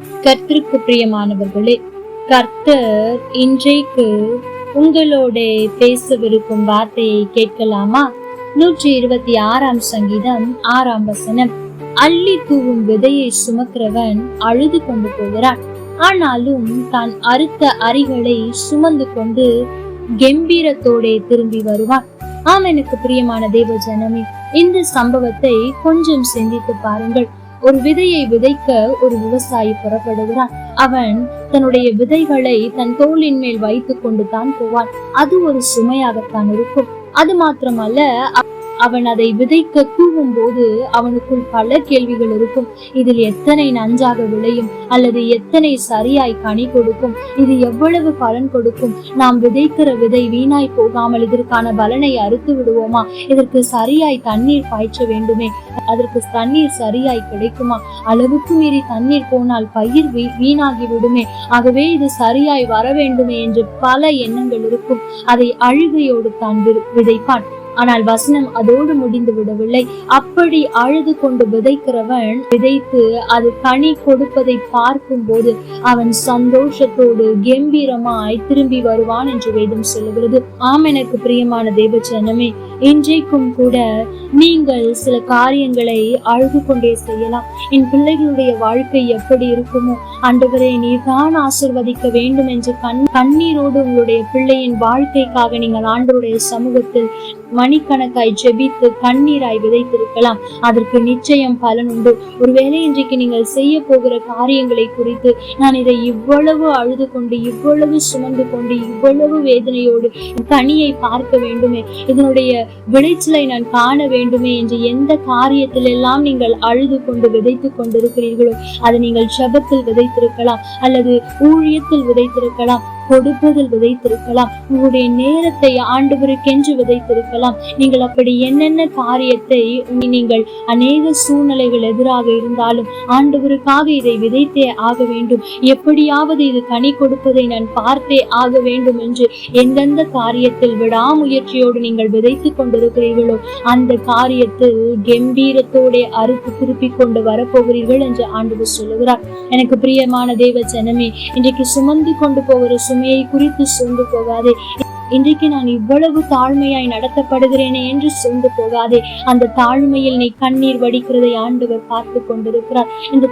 கர்த்தருக்கு பிரியமானவர்களே கர்த்தர் இன்றைக்கு உங்களோட பேசவிருக்கும் வார்த்தையை கேட்கலாமா? நூற்றி இருபத்தி ஆறாம் சங்கீதம் ஆறாம் வசனம். அள்ளி தூவும் விதையை சுமக்கிறவன் அழுது கொண்டு போகிறான். ஆனாலும் தான் அறுத்த அரிகளை சுமந்து கொண்டு கெம்பீரத்தோட திரும்பி வருவான். ஆம் எனக்கு பிரியமான தேவ ஜனமே இந்த சம்பவத்தை கொஞ்சம் சிந்தித்து பாருங்கள். ஒரு விதையை விதைக்க ஒரு விவசாயி புறப்படுகிறான். அவன் தன்னுடைய விதைகளை தன் தோளின் மேல் வைத்துக் கொண்டு தான் போவான். அது ஒரு சுமையாகத்தான் இருக்கும். அது மாத்திரமல்ல அவன் அதை விதைக்க கூவும் போது அவனுக்குள் பல கேள்விகள் இருக்கும். இதில் எத்தனை நஞ்சாக விளையும்? அல்லது எத்தனை சரியாய் கனி கொடுக்கும்? இது எவ்வளவு பலன் கொடுக்கும்? நாம் விதைக்கிற விதை வீணாய் போகாமல் இதற்கான பலனை அறுத்து விடுவோமா? இதற்கு சரியாய் தண்ணீர் பாய்ச்ச வேண்டுமே. அதற்கு தண்ணீர் சரியாய் கிடைக்குமா? அளவுக்கு மீறி தண்ணீர் போனால் பயிர் வீணாகி விடுமே. ஆகவே இது சரியாய் வர வேண்டுமே என்று பல எண்ணங்கள் இருக்கும். அதை அழுகையோடு தான் விதைப்பான். ஆனால் வசனம் அதோடு முடிந்து விடவில்லை அப்படி அழுது கொண்டு விதைக்கிறவன் விதைத்து அது கனி கொடுப்பதை பார்க்கும் போது அவன் சந்தோஷத்தோடு கம்பீரமாய் திரும்பி வருவான் என்று வேதம் சொல்லுகிறது. ஆம் எனக்கு பிரியமான தேவச்சனமே இன்றைக்கும் கூட நீங்கள் சில காரியங்களை அழுது கொண்டே செய்யலாம். என் பிள்ளைகளுடைய வாழ்க்கை எப்படி இருக்குமோ ஆண்டவரே நீர்தான் ஆசிர்வதிக்க வேண்டும் என்று கண் கண்ணீரோடு உங்களுடைய பிள்ளையின் வாழ்க்கைக்காக நீங்கள் ஆண்டருடைய சமூகத்தில் மணிக்கணக்காய் ஜெபித்து கண்ணீராய் விதைத்திருக்கலாம். அதற்கு நிச்சயம் பலன் உண்டு. ஒருவேளை இன்றைக்கு நீங்கள் செய்ய போகிற காரியங்களை குறித்து நான் இதை இவ்வளவு அழுது கொண்டு இவ்வளவு சுமந்து கொண்டு இவ்வளவு வேதனையோடு கனியை பார்க்க வேண்டுமே இதனுடைய விளைச்சலை நான் காண வேண்டுமே என்று எந்த காரியத்திலெல்லாம் நீங்கள் அழுது கொண்டு விதைத்துக் கொண்டிருக்கிறீர்களோ அதை நீங்கள் ஜெபத்தில் விதைத்திருக்கலாம் அல்லது ஊழியத்தில் விதைத்திருக்கலாம். கொடுப்பதில் விதைத்திருக்கலாம். உங்களுடைய நேரத்தை ஆண்டவருக்கென்று விதைத்திருக்கலாம். நீங்கள் அப்படி என்னென்ன காரியத்தை நீங்கள் அநேக சூழ்நிலைகள் எதிராக இருந்தாலும் ஆண்டவருக்காக இதை விதைத்தே ஆக வேண்டும். எப்படியாவது இது கனி கொடுப்பதை நான் பார்த்தே ஆக வேண்டும் என்று எந்தெந்த காரியத்தில் விடாமுயற்சியோடு நீங்கள் விதைத்து கொண்டிருக்கிறீர்களோ அந்த காரியத்தில் கம்பீரத்தோட அறுத்து திருப்பி கொண்டு வரப்போகிறீர்கள் என்று ஆண்டவர் சொல்லுகிறார். எனக்கு பிரியமான தேவ ஜனமே இன்றைக்கு சுமந்து கொண்டு போகிற சுமையை குறித்து சோர்ந்து போகாதே. இன்றைக்கு நான் இவ்வளவு தாழ்மையாய் நடத்தப்படுகிறேனே என்று சோர்ந்து போகாதே. அந்த தாழ்மையில் நீ கண்ணீர் வடிக்கிறதை ஆண்டவர் பார்த்து கொண்டிருக்கிறார். இந்த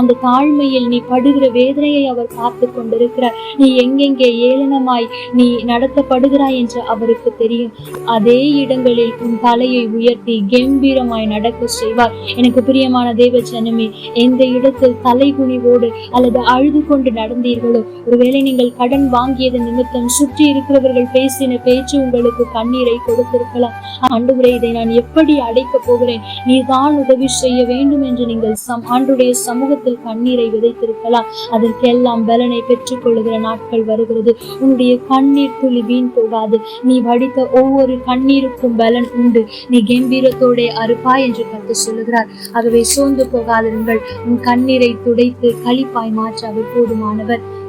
அந்த தாழ்மையில் நீ படுகிற வேதனையை அவர் பார்த்து கொண்டிருக்கிறார். நீ எங்கெங்கே ஏளனமாய் நீ நடத்தப்படுகிறாய் என்று அவருக்கு தெரியும். அதே இடங்களில் உன் தலையை உயர்த்தி கம்பீரமாய் நடக்க செய்வார். எனக்கு பிரியமான தேவ ஜனமே எந்த இடத்தில் தலை குனிவோடு அல்லது அழுது கொண்டு நடந்தீர்களோ ஒருவேளை நீங்கள் கடன் வாங்கியது நிமித்தம் சுற்றி இருக்கிறவர்கள் பேசின பேச்சு உங்களுக்கு கண்ணீரை கொடுத்திருக்கலாம். ஆண்டவரே இதை நான் எப்படி அடைக்கப் போகிறேன்? நீ தான் உதவி செய்ய வேண்டும் என்று நீங்கள் சம் ஆண்டுடைய சமூகத்தில் கண்ணீரை விதைத்திருக்கலாம். அதற்கெல்லாம் பலனை பெற்றுக் கொள்ளுகிற நாட்கள் வருகிறது. உன்னுடைய கண்ணீர் துளி வீண் போகாது. நீ வடித்த ஒவ்வொரு கண்ணீருக்கும் பலன் உண்டு. நீ கம்பீரத்தோட அறுப்பாய் என்று கற்று சொல்லுகிறார். ஆகவே சோர்ந்து போகாதிருங்கள். உன் கண்ணீரை துடைத்து களிப்பாய் மாற்ற அவர் போதுமானவர்.